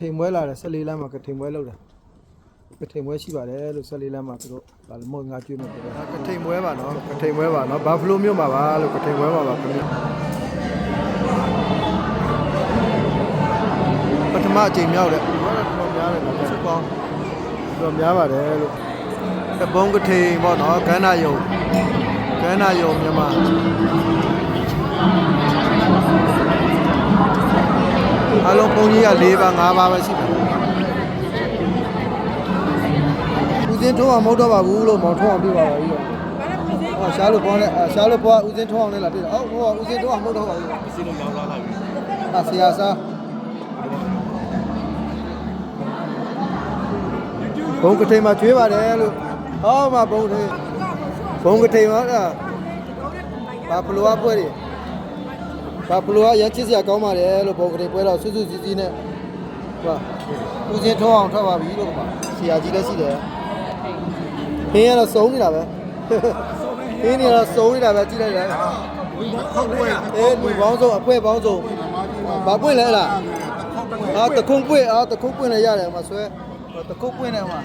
ထိန်ပွဲလာတယ်14လမ်းမှာကထိန်ပွဲလောက်တာကထိန်ပွဲရှိပါတယ်လို့14လမ်းမှာသူတို့ဗာလမောငါကျွေးမယ်ပြောတယ်ကထိန်ပွဲပါနော်ကထိန်ပွဲပါနော်ဘာဖလိုမြို့မှာပါလို့ကထိန်ပွဲမှာပါခင်ဗျပထမအကြိမ်မြောက်တယ်တော်တော်များတယ်နော်စုပေါင်းတော်များပါတယ်လို့အဘုံကထိန်ပေါ့နော်ကန္နာယုံကန္နာယုံမြန်မာ အလုံးပုံကြီးက၄ပါး၅ပါးပဲရှိတယ်ဦးစင်းထုံးအောင်မဟုတ်တော့ပါဘူးလို့မောင်ထုံးအောင်ပြပါပါကြီး။ဟာရှားလို့ပေါ်နဲ့ရှားလို့ပေါ်ဦးစင်းထုံးအောင်လည်းလာပြတယ်။အော်ဟိုကဦးစင်းထုံးအောင်မဟုတ်တော့ပါဘူး။စီလုံးကြောင်းလာလိုက်ပြီ။ဟာဆရာစားဘုံကထိန်မှာကျွေးပါတယ်လို့ဟောမှာဘုံထိန်ဘုံကထိန်မှာအဲ့ဒါဘာဖလိုအပ်ပွဲတွေ ဘာဖလိုအပ်ရမ်းချစ်စရာကောင်းပါတယ်လို့ဘုံကထိန်ပွဲတော့စွစွစည်းစည်းနဲ့ဟာဦးစင်းထုံးအောင်ထွက်ပါပြီလို့ကပါဆရာကြီးလည်းရှိတယ်ခင်းရတော့စုံနေတာပဲခင်းနေတော့စုံနေတာပဲကြည့်လိုက်တယ်ခုတ်ပွဲအေးဒီပေါင်းစုံအဖွဲပေါင်းစုံဘာပွင့်လဲလားအာတခုံပွင့်အာတခုံပွင့်လည်းရတယ်ဟိုမှာဆွဲတခုံပွင့်နေဟိုမှာ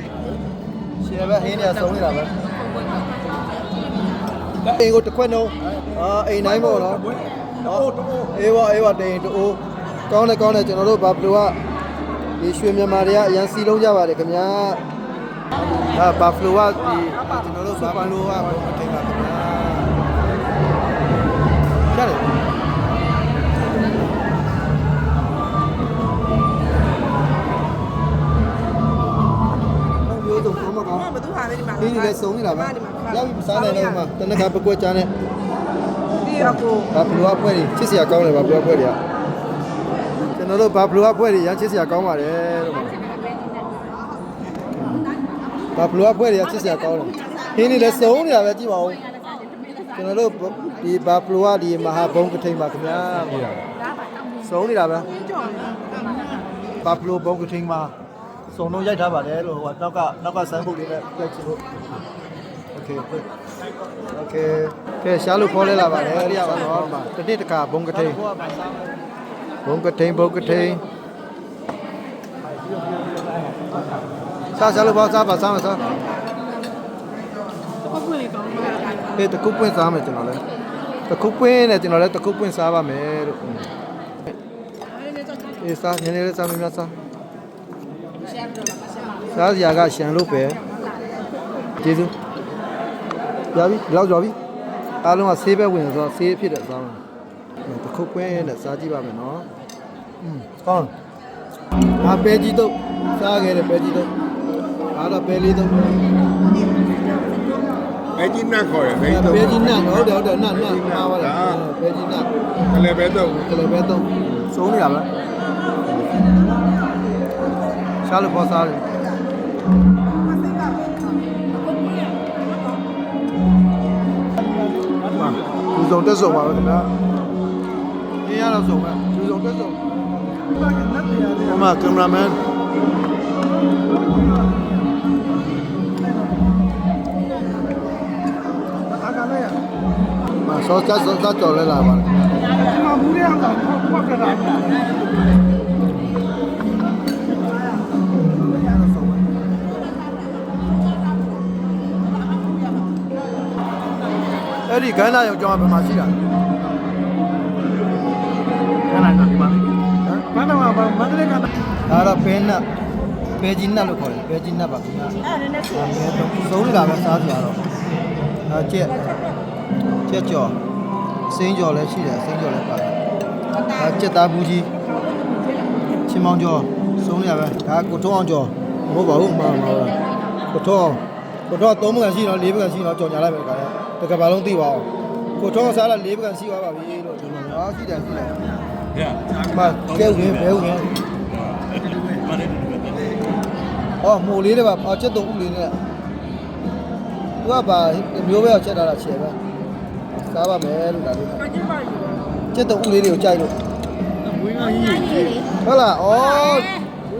ရှယ်ပဲဟင်းနေဆုံးနေတာပဲအိမ်ကိုတစ်ခွက်နှုံးအာအိမ်တိုင်းပေါ့နော် နော်အေးဝအေးဝတိန်တူကောင်းတယ်ကောင်းတယ်ကျွန်တော်တို့ဘာဘလူကဒီရွှေမြန်မာတွေကအရန်စီလုံးကြပါတယ်ခင်ဗျာအာဘာဖလိုကဒီကျွန်တော်တို့ဘာဘလူကအထင်ပါခင်ဗျာကြတယ်ဘယ်လိုတော့မကောင်းဘသူဟာလဲဒီမှာဒီလည်းစုံနေတာပဲရပြီစားတယ်တော့မှတနခါပကွက်ချားနေ ဒီအကိုဘာဘလူအဖွဲတွေချစ်စရာကောင်းတယ်ဘာဘလူအဖွဲတွေကကျွန်တော်တို့ဘာဘလူအဖွဲတွေရမ်းချစ်စရာကောင်းပါတယ်လို့ဘာဘလူအဖွဲတွေကချစ်စရာကောင်းတယ်ဟင်းနေလည်းစုံနေတာပဲကြည့်ပါဦးကျွန်တော်တို့ဒီဘာဘလူကဒီမဟာဘုံကထိန်ပါခင်ဗျာစုံနေတာပဲဘာဖလိုဘုံကထင်းမှာစုံလုံးရိုက်ထားပါတယ်လို့ဟိုကနောက်ကနောက်ကဆန်းပုတ်လေးနဲ့ပြတ်ချင်လို့ okay good okay ကဲရှားလို့ခေါ်လဲလာပါလေအဲ့ဒီကတော့ပါတစ်နှစ်တခါဘုံကထိန်ဘုံကထိန်ဘုံကထိန်စားရှားလို့ပါစားပါစားမစားဟေးတခုပွင့်စားမယ်ကျွန်တော်လည်းတခုပွင့်နဲ့ကျွန်တော်လည်းတခုပွင့်စားပါမယ်လို့အေးစားညနေလေးစားမများစားစားစရာကရှန်လို့ပဲကျေးဇူး ရပြီဒီလောက်ကြော်ပြီအားလုံးကဆေးပဲဝင်ဆိုတော့ဆေးဖြစ်တဲ့အစားမှာတစ်ခုကွင်းနဲ့စားကြည့်ပါမယ်နော်อืมကောင်းငါပဲကြီးတော့စားခဲ့တယ်ပဲကြီးတော့အားတော့ပဲလေးတော့ဘယ်ကြီးနတ်ခေါ်ရယ်ဘယ်ကြီးပဲတော့ကြီးနတ်ဟုတ်တယ်ဟုတ်တယ်နတ်နတ်မှားပါလားပဲကြီးနတ်ကလေးပဲတော့ကလေးပဲတော့စိုးနေတာပဲရှားလို့ပေါ်စားတယ် လူစုံတက်စုံပါပဲခင်ဗျာအင်းရတော့စုံပဲလူစုံတက်စုံဟိုမှာကင်မရာမန်မှာစောချစောချကြော်လဲလာပါလားအဲ့ ဒီကန်းနာရောကျောင်းကဘယ်မှာရှိတာလဲခဏခဏဒီမှာမန္တလာမန္တလေးကဒါတော့ပဲနတ်ပဲကြီးနတ်လို့ခေါ်တယ်ပဲကြီးနတ်ပါခင်ဗျာအဲ့ဒါနဲ့ဆိုအဲတော့စုံနေတာပဲစားကြရတော့အဲကျက်ကျက်ကြော်စိမ်းကြော်လည်းရှိတယ်စိမ်းကြော်လည်းပါတယ်အဲကျက်သားဘူးကြီးချင်းမောင်ကြော်စုံနေရပဲဒါကိုထုံးအောင်ကြော်မဟုတ်ပါဘူးမှားမှာပါကိုထုံးအောင်ကိုထုံးသုံးပကံရှိတော့လေးပကံရှိတော့ကြော်ညာလိုက်မယ်ခါလဲ တကဘာလုံးသိပါအောင်ကိုထုံးစားလာလေးပကံရှိသွားပါပြီလို့ဒီလိုမျိုးရှိတယ်ရှိတယ်ရမကဲဝင်ဘဲဝင်မနေ့တူပဲဟောမိုလေးတွေပါအော်ချက်တုံဥလေးနဲ့သူကပါမျိုးပဲချက်ထားတာချေပဲစားပါမယ်လို့ဒါလေးအကျဉ်းပါယူချက်တုံဥလေးတွေကိုကြိုက်လို့ဝင်းကကြီးကြီးဟုတ်လားဩ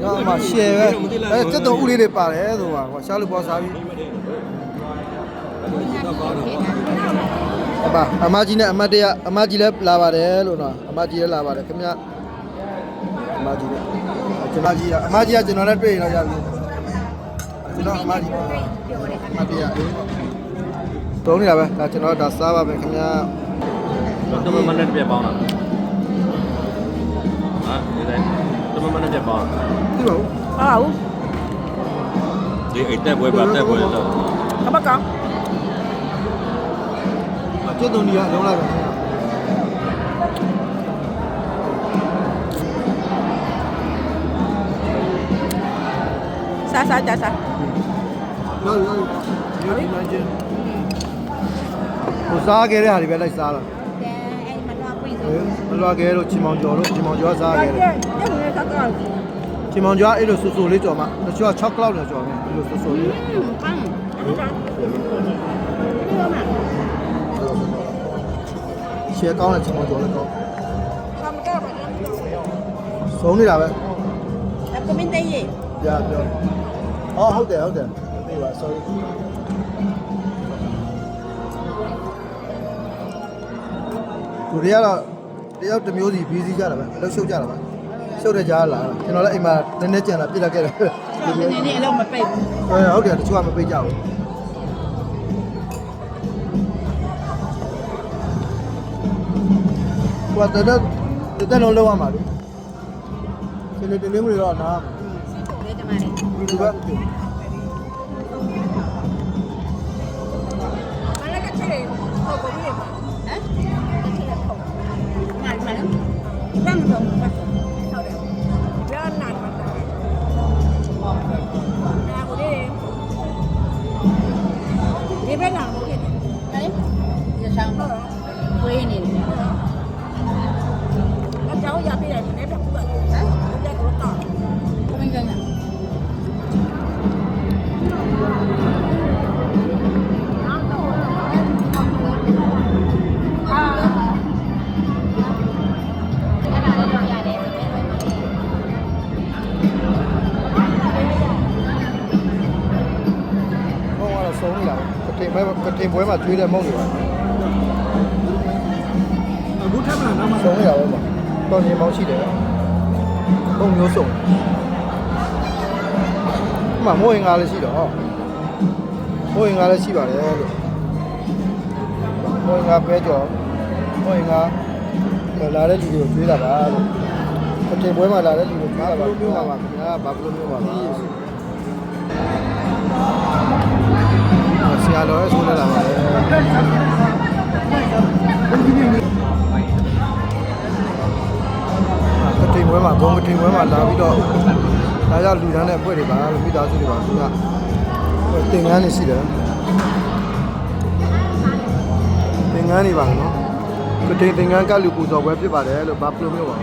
တော့မှရှယ်ပဲအဲချက်တုံဥလေးတွေပါတယ်ဆိုပါဟောရှားလို့ပေါ်စားပြီ အပါအမကြီးနဲ့အမတရအမကြီးလည်းလာပါတယ်လို့နော်အမကြီးလည်းလာပါတယ်ခင်ဗျအမကြီးလည်းကျွန်တော်ကြီးအမကြီးကကျွန်တော်နဲ့တွေ့ရင်တော့ရပြီကျွန်တော်အမကြီးအမကြီးကတုံးနေတာပဲဒါကျွန်တော်ဒါစားပါပဲခင်ဗျာတမမနဲ့ပြပေါင်းလားဟာဒီတိုင်းတမမနဲ့ပြပေါင်းသိပါဘူးဟာဟုတ်ဒီအိတ်တက်ပွဲပါတက်ပွဲတော့ကမကောင်အ ကျွတ်တုံကြီးကလုံးလိုက်ပါခင်ဗျာစားစားကြစားရောရောရောဒီမှာချင်းဟိုစားခဲ့တဲ့ဟာတွေပဲလိုက်စားလာအဲ့မတော့ပြင်ဟဲ့မလွားခဲ့လို့ချီမောင်ကျော်လို့ချီမောင်ကျော်ကစားခဲ့တယ်တဲ့တဲ့ကကောက်ချီမောင်ကျော်ကအဲ့လိုဆူဆူလေးကြော်မှတချို့က6ကလောက်နဲ့ကြော်မယ်အဲ့လိုဆူဆူလေးပန်းဒီလို ရှယ်ကောင်းတဲ့ချီမောင်ကျော်လည်းကောင်းကမကောက်ပါနဲ့ဆုံးနေတာပဲကမင်းတဲ့ရေပြပြောအော်ဟုတ်တယ်ဟုတ်တယ်သိပါ sorry သူတွေကတော့တယောက်တစ်မျိုးစီဘီစီကြတာပဲလှုပ်ရှုပ်ကြတာပဲရှုပ်တဲ့ကြားလာတာကျွန်တော်လည်းအိမ်မှာနည်းနည်းကြံတာပြစ်တတ်ခဲ့တယ်ဒီနေ့နေ့အလုံးမပိတ်ဘူးအဲဟုတ်တယ်တချို့ကမပိတ်ကြဘူး ဟိုကတတဲ့တဲ့လုံးလောက်ရမှာလေဒီနေ့ဒီနေ့မျိုးတော့နားလေတမလေးဒီကမလည်းကချေဟုတ်ပါဘူးဟမ်မာမာနော်ရမ်းတော့ဟုတ် တိန်ပွဲမှာကျွေးတဲ့မုံတွေပါအခုထပ်မလားနောက်မှဆုံးနေတာပဲမှာတော်ရင်မောင်းရှိတယ်မုံမျိုးစုံအမမိုးရင်ကားလည်းရှိတော့မိုးရင်ကားလည်းရှိပါတယ်လို့မိုးရင်ကားပဲကြော်မိုးရင်ကားလာတဲ့လူတွေကိုကျွေးတာပါလို့ကတိန်ပွဲမှာလာတဲ့လူတွေကျွေးတာပါပြောပါပါခင်ဗျာဘာဘလို့မျိုးပါပါဆ ရာတော်ရဲ့ဆိုးနေတာပါလေကတိန်ပွဲမှာဘုံကတိန်ပွဲမှာလာပြီးတော့ဒါကြောင့်လူတန်းတဲ့အဖွဲ့တွေပါလို့မိသားစုတွေပါသူကတင်ငန်းနေရှိတယ်တင်ငန်းနေပါနော်ကတိန်တင်ငန်းကလူပူဇော်ပွဲဖြစ်ပါတယ်လို့ဘာပလိုမျိုးပါ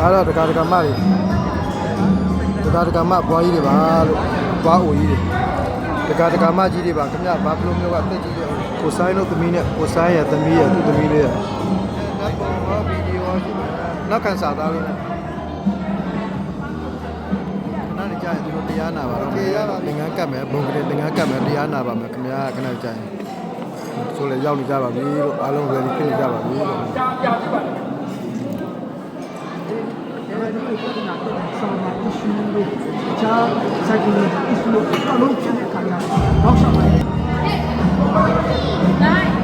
အားတော့တက္ကရာမ တွေတက္ကရာမဘွားကြီးတွေပါလို့ဘွားအိုကြီးတွေတက္ကရာမကြီးတွေပါခင်ဗျဘာပလိုမျိုးကတက်ကြီးတယ်ကိုဆိုင်တို့သမီးနဲ့ကိုဆိုင်ရဲ့သမီးရဲ့သူ့သမီးလေးရဲ့ဗီဒီယိုနောက်ကန်စာသားလေးနဲ့နားနေကြရင်သူတို့တရားနာပါတော့တရားပါသင်္ကန်းကတ်မယ်ဘုံကလေးသင်္ကန်းကတ်မယ်တရားနာပါမယ်ခင်ဗျာခဏကြာရင်ဆိုလေရောက်နေကြပါပြီလို့အားလုံး ready ဖြစ်နေကြပါပြီလို့ ပြဿနာတွေဆောင်မှာ issue တို့အခြား psychological issue တို့အလုံးဖြစ်တဲ့အခါကျတော့နောက်ဆက်ပါတယ်